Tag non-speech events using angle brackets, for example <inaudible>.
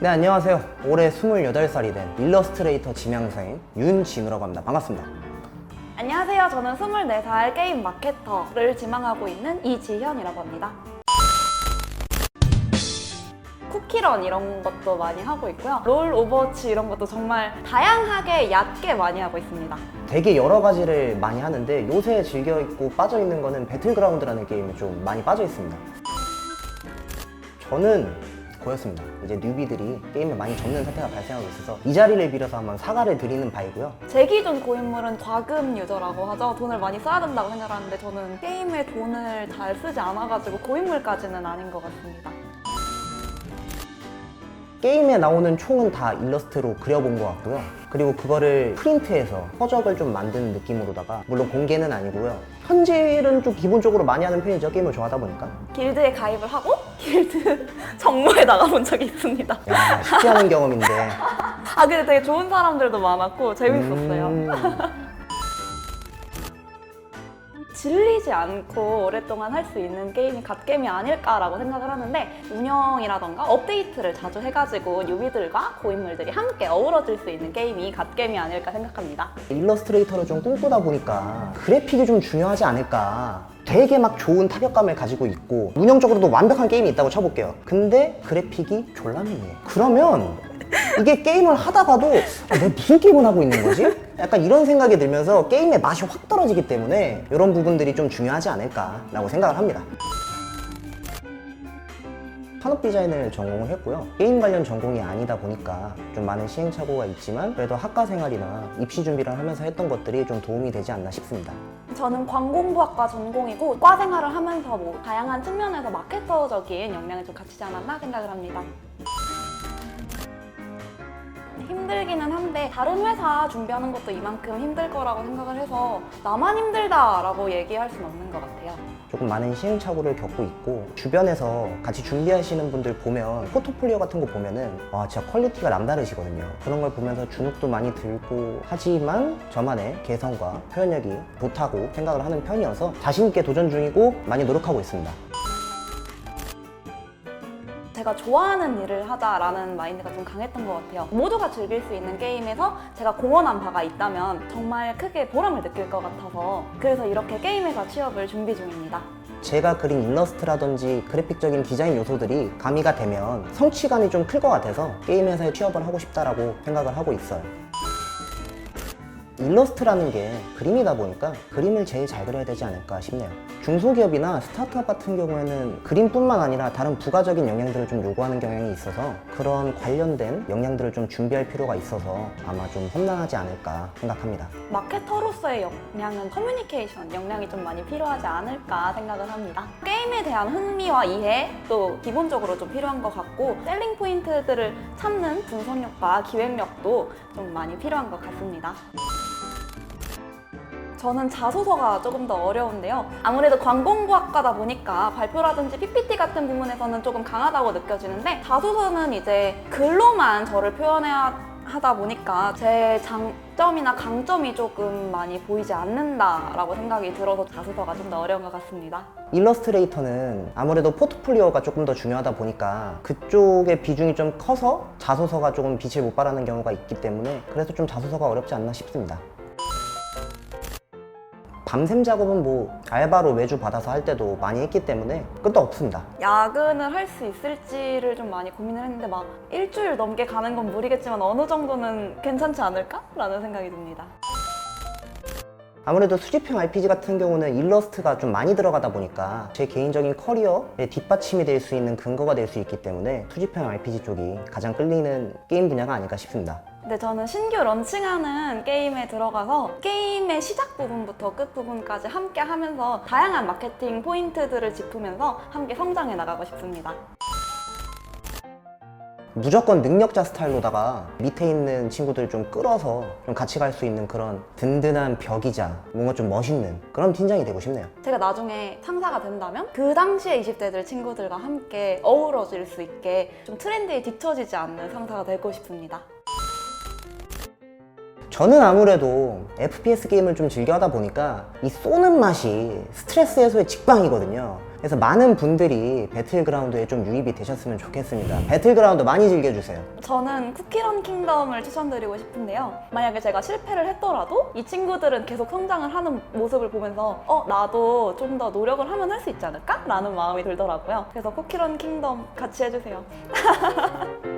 네 안녕하세요 올해 28살이 된 일러스트레이터 지명생 윤진우라고 합니다 반갑습니다 안녕하세요. 저는 24살 게임 마케터를 지망하고 있는 이지현이라고 합니다. 쿠키런 이런 것도 많이 하고 있고요. 롤 오버워치 이런 것도 정말 다양하게 얕게 많이 하고 있습니다. 되게 여러 가지를 많이 하는데 요새 즐겨 있고 빠져 있는 거는 배틀그라운드라는 게임에 좀 많이 빠져 있습니다 저는 고였습니다 이제 뉴비들이 게임을 많이 접는 사태가 발생하고 있어서 이 자리를 빌어서 한번 사과를 드리는 바이고요 제 기준 고인물은 과금 유저라고 하죠. 돈을 많이 써야 된다고 생각하는데 저는 게임에 돈을 잘 쓰지 않아가지고 고인물까지는 아닌 것 같습니다. 게임에 나오는 총은 다 일러스트로 그려본 것 같고요. 그리고 그거를 프린트해서 허적을 좀 만드는 느낌으로다가 물론 공개는 아니고요. 현질은 좀 기본적으로 많이 하는 편이죠. 게임을 좋아하다 보니까. 길드에 가입을 하고 길드 <laughs> 정모에 나가본 적이 있습니다. 야 쉽지 않은 경험인데. 아 근데 되게 좋은 사람들도 많았고 재밌었어요. 음, 질리지 않고 오랫동안 할 수 있는 게임이 갓게임이 아닐까라고 생각을 하는데 운영이라던가 업데이트를 자주 해가지고 뉴비들과 고인물들이 함께 어우러질 수 있는 게임이 갓게임이 아닐까 생각합니다. 일러스트레이터를 좀 꿈꾸다 보니까 그래픽이 좀 중요하지 않을까. 되게 막 좋은 타격감을 가지고 있고 운영적으로도 완벽한 게임이 있다고 쳐볼게요. 근데 그래픽이 졸라매요. 그러면 이게 게임을 하다가도 아, 내가 무슨 게임을 하고 있는 거지? 약간 이런 생각이 들면서 게임의 맛이 확 떨어지기 때문에 이런 부분들이 좀 중요하지 않을까라고 생각을 합니다. 산업 디자인을 전공을 했고요. 게임 관련 전공이 아니다 보니까 좀 많은 시행착오가 있지만 그래도 학과 생활이나 입시 준비를 하면서 했던 것들이 좀 도움이 되지 않나 싶습니다. 저는 광공부학과 전공이고 과 생활을 하면서 뭐 다양한 측면에서 마케터적인 역량을 좀 갖추지 않았나 생각을 합니다. 힘들기는 한데 다른 회사 준비하는 것도 이만큼 힘들 거라고 생각을 해서 나만 힘들다라고 얘기할 수는 없는 것 같아요. 조금 많은 시행착오를 겪고 있고 주변에서 같이 준비하시는 분들 보면 포트폴리오 같은 거 보면은 와 진짜 퀄리티가 남다르시거든요 그런 걸 보면서 주눅도 많이 들고 하지만 저만의 개성과 표현력이 좋다고 생각을 하는 편이어서 자신 있게 도전 중이고 많이 노력하고 있습니다 제가 좋아하는 일을 하자라는 마인드가 좀 강했던 것 같아요. 모두가 즐길 수 있는 게임에서 제가 공헌한 바가 있다면 정말 크게 보람을 느낄 것 같아서 그래서 이렇게 게임회사 취업을 준비 중입니다. 제가 그린 일러스트라든지 그래픽적인 디자인 요소들이 가미가 되면 성취감이 좀 클 것 같아서 게임 회사에 취업을 하고 싶다라고 생각을 하고 있어요. 일러스트라는 게 그림이다 보니까 그림을 제일 잘 그려야 되지 않을까 싶네요. 중소기업이나 스타트업 같은 경우에는 그림뿐만 아니라 다른 부가적인 역량들을 좀 요구하는 경향이 있어서 그런 관련된 역량들을 좀 준비할 필요가 있어서 아마 좀 험난하지 않을까 생각합니다. 마케터로서의 역량은 커뮤니케이션 역량이 좀 많이 필요하지 않을까 생각을 합니다. 게임에 대한 흥미와 이해 또 기본적으로 좀 필요한 것 같고 셀링 포인트들을 찾는 분석력과 기획력도 좀 많이 필요한 것 같습니다. 저는 자소서가 조금 더 어려운데요. 아무래도 관공부학과다 보니까 발표라든지 PPT 같은 부분에서는 조금 강하다고 느껴지는데 자소서는 이제 글로만 저를 표현해야 하다 보니까 제 장점이나 강점이 조금 많이 보이지 않는다라고 생각이 들어서 자소서가 좀 더 어려운 것 같습니다. 일러스트레이터는 아무래도 포트폴리오가 조금 더 중요하다 보니까 그쪽의 비중이 좀 커서 자소서가 조금 빛을 못 발하는 경우가 있기 때문에 그래서 좀 자소서가 어렵지 않나 싶습니다. 밤샘 작업은 뭐 알바로 매주 받아서 할 때도 많이 했기 때문에 끝도 없습니다. 야근을 할 수 있을지를 좀 많이 고민을 했는데 막 일주일 넘게 가는 건 무리겠지만 어느 정도는 괜찮지 않을까라는 생각이 듭니다. 아무래도 수집형 RPG 같은 경우는 일러스트가 좀 많이 들어가다 보니까 제 개인적인 커리어의 뒷받침이 될 수 있는 근거가 될 수 있기 때문에 수집형 RPG 쪽이 가장 끌리는 게임 분야가 아닐까 싶습니다. 근데 저는 신규 런칭하는 게임에 들어가서 게임의 시작 부분부터 끝 부분까지 함께 하면서 다양한 마케팅 포인트들을 짚으면서 함께 성장해 나가고 싶습니다. 무조건 능력자 스타일로다가 밑에 있는 친구들 좀 끌어서 좀 같이 갈 수 있는 그런 든든한 벽이자 뭔가 좀 멋있는 그런 팀장이 되고 싶네요. 제가 나중에 상사가 된다면 그 당시에 20대들 친구들과 함께 어우러질 수 있게 좀 트렌드에 뒤처지지 않는 상사가 되고 싶습니다. 저는 아무래도 FPS 게임을 좀 즐겨 하다 보니까 이 쏘는 맛이 스트레스 해소의 직방이거든요. 그래서 많은 분들이 배틀그라운드에 좀 유입이 되셨으면 좋겠습니다. 배틀그라운드 많이 즐겨주세요. 저는 쿠키런 킹덤을 추천드리고 싶은데요. 만약에 제가 실패를 했더라도 이 친구들은 계속 성장을 하는 모습을 보면서 어, 나도 좀 더 노력을 하면 할 수 있지 않을까? 라는 마음이 들더라고요. 그래서 쿠키런 킹덤 같이 해주세요. <laughs>